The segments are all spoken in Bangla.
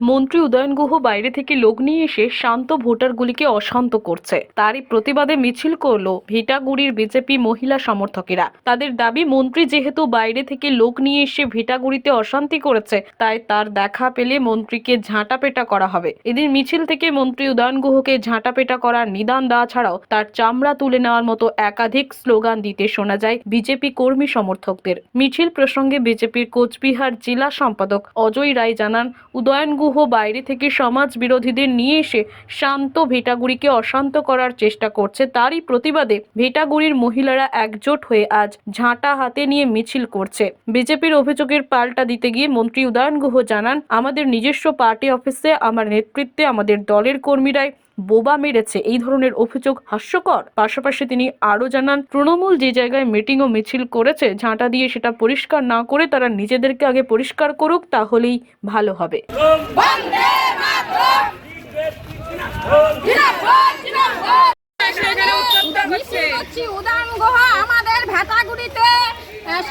মন্ত্রী উদয়ন গুহ বাইরে থেকে লোক নিয়ে এসে শান্ত ভোটারগুলিকে অশান্ত করছে। তারই প্রতিবাদে মিছিল করল ভিটাগুড়ির বিজেপি মহিলা সমর্থকেরা। তাদের দাবি, মন্ত্রী যেহেতু বাইরে থেকে লোক নিয়ে এসে ভিটাগুড়িতে অশান্তি করেছে, তাই তার দেখা পেলে মন্ত্রীকে ঝাঁটাপেটা করা হবে। এদিন মিছিল থেকে মন্ত্রী উদয়ন গুহকে ঝাঁটাপেটা করার নিদান দেওয়া ছাড়াও তার চামড়া তুলে নেওয়ার মতো একাধিক স্লোগান দিতে শোনা যায় বিজেপি কর্মী সমর্থকদের। মিছিল প্রসঙ্গে বিজেপির কোচবিহার জেলা সম্পাদক অজয় রায় জানান, উদয়ন গুহ বাইরে থেকে সমাজ বিরোধীদের নিয়ে এসে শান্ত ভেটাগুড়িকে অশান্ত করার চেষ্টা করছে, তারই প্রতিবাদে ভেটাগুড়ির মহিলারা একজোট হয়ে আজ ঝাঁটা হাতে নিয়ে মিছিল করছে। বিজেপির অভিযোগের পাল্টা দিতে গিয়ে মন্ত্রী উদয়ন গুহ জানান, আমাদের নিজস্ব পার্টি অফিসে আমার নেতৃত্বে আমাদের দলের কর্মীরাই বোবা মেরেছে। এই ধরনের অভিযোগ হাস্যকর। পাশাপাশি তিনি আরও জানান, তৃণমূল যে জায়গায় মিটিং ও মিছিল করেছে, ঝাঁটা দিয়ে সেটা পরিষ্কার না করে তারা নিজেদেরকে আগে পরিষ্কার করুক, তাহলেই ভালো হবে।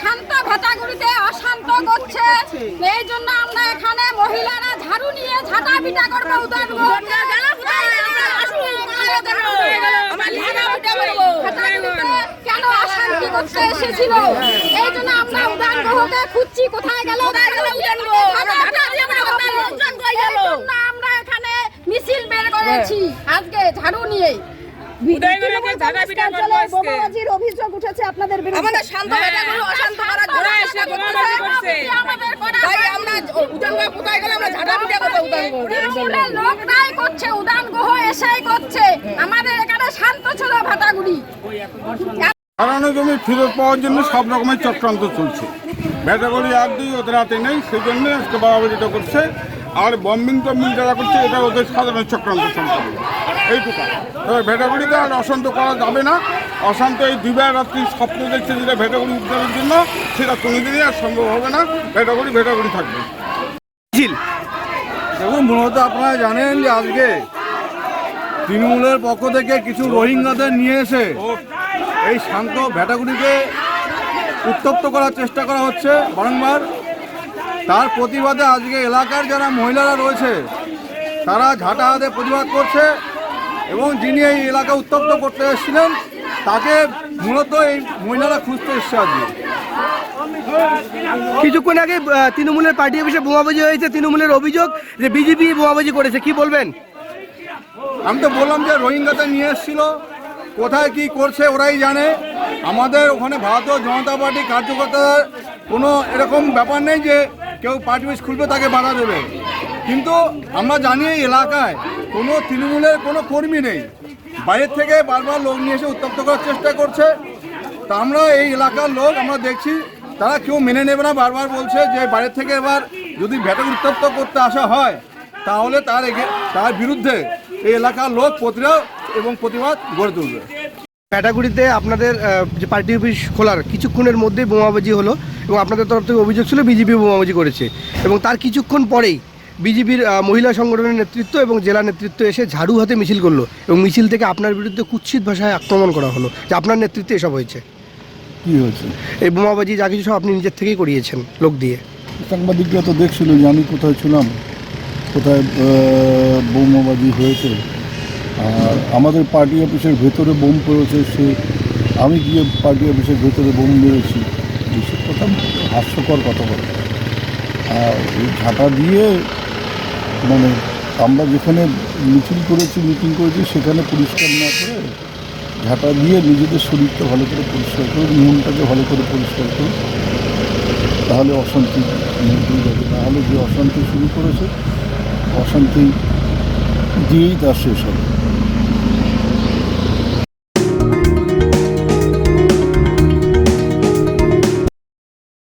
শান্ত ভেটাগুড়িতে অশান্ত করছে এই জন্য আমরা এখানে মহিলারা ঝাড়ু নিয়ে ঝাঁটা পিটা করব উদান গুহ কেন অশান্তি করতে এসেছিল। এই জন্য আমরা খুঁজছি কোথায় গেল আমরা এখানে মিছিল বের করেছি। আজকে ঝাড়ু নিয়ে। অভিযোগ উঠেছে আপনাদের বিরুদ্ধে। আমাদের শান্ত অশান্ত করার এসে আমাদের করা তাই আমরা উদানগড় কোথায় গেলে আমরা ঝাঁটা পিটা করব উদানগড় তৃণমূলের লোকরাই করছে উদান গুহ এসেই করছে। আমাদের এখানে শান্ত ছিল ভাটাগুড়ি। হারানো জমি ফেরত পাওয়ার জন্য সব রকমের চক্রান্ত চলছে। ভেটাগড়ি আর দুই ওদের হাতে নেই সেই জন্য আজকে বাবাবাজিটা করছে আর বম্বিং টম্বিং যারা করছে এটা ওদের সাধারণ চক্রান্ত সম্পর্ক। এইটুকু। তবে ভেটাগুড়িতে আর অশান্ত করা যাবে না। অশান্ত এই দুবার রাত্রি স্বপ্ন দেখছে যেটা ভেটাগুড়ি উদ্ধারের জন্য সেটা কোনোদিনই আর সম্ভব হবে না। ভেটাগুড়ি ভেটাগুড়ি থাকবে। দেখুন মূলত আপনারা জানেন যে আজকে তৃণমূলের পক্ষ থেকে কিছু রোহিঙ্গাদের নিয়ে এসে এই শান্ত ভেটাগুড়িকে উত্তপ্ত করার চেষ্টা করা হচ্ছে বারংবার। তার প্রতিবাদে আজকে এলাকার যারা মহিলারা রয়েছে তারা ঝাঁটা হাতে প্রতিবাদ করছে এবং যিনি এই এলাকা উত্তপ্ত করতে এসেছিলেন তাকে মূলত এই মহিলারা খুঁজতে এসছে আজকে। কিছুক্ষণ আগে তৃণমূলের পার্টি অফিসে বোমাবাজি হয়েছে তৃণমূলের অভিযোগ যে বিজেপি বোমাবাজি করেছে কি বলবেন? আমি তো বললাম যে রোহিঙ্গাতে নিয়ে এসেছিল কোথায় কি করছে ওরাই জানে। আমাদের ওখানে ভারতীয় জনতা পার্টি কার্যকর্তাদের কোনো এরকম ব্যাপার নেই যে কেউ পার্টি অফিস খুলবে, তাকে বাধা দেবে। কিন্তু আমরা জানি এই এলাকায় কোনো তৃণমূলের কোনো কর্মী নেই। বাইরের থেকে বারবার লোক নিয়ে এসে উত্তপ্ত করার চেষ্টা করছে। তা আমরা এই এলাকার লোক, আমরা দেখছি, তারা কেউ মেনে নেবে না। বারবার বলছে যে বাইরের থেকে এবার যদি ভেটক উত্তপ্ত করতে আসা হয়, তাহলে তার তার বিরুদ্ধে এই এলাকার লোক প্রতিরোধ এবং প্রতিবাদ গড়ে তুলবে। ক্যাটাগরিতে আপনাদের যে পার্টি অফিস খোলার কিছুক্ষণের মধ্যেই বোমাবাজি হলো এবং আপনাদের তরফ থেকে অভিযোগ ছিল বিজেপি বোমাবাজি করেছে এবং তার কিছুক্ষণ পরেই বিজেপির মহিলা সংগঠনের নেতৃত্ব এবং জেলা নেতৃত্ব এসে ঝাড়ু হাতে মিছিল করল এবং মিছিল থেকে আপনার বিরুদ্ধে কুৎসিত ভাষায় আক্রমণ করা হলো যে আপনার নেতৃত্বে এসব হয়েছে। কি হয়েছে? এই বোমাবাজি যা কিছু সব আপনি নিজের থেকেই করিয়েছেন লোক দিয়ে। সাংবাদিকরা তো দেখছিল যে আমি কোথায় ছিলাম কোথায় বোমাবাজি হয়েছে। আর আমাদের পার্টি অফিসের ভেতরে বোম পড়েছে, সে আমি গিয়ে পার্টি অফিসের ভেতরে বোম মেরেছি। এইসব কথা হাস্যকর কথা বলে। আর এই ঝাঁটা দিয়ে মানে আমরা যেখানে মিছিল করেছি, মিটিং করেছি, সেখানে পরিষ্কার না করে ঝাঁটা দিয়ে নিজেদের শরীরটা ভালো করে পরিষ্কার করে মনটাকে ভালো করে পরিষ্কার করে তাহলে অশান্তি নিয়ন্ত্রণ যাবে নাহলে যে অশান্তি শুরু করেছে, অশান্তি দিয়েই তার শেষ হবে।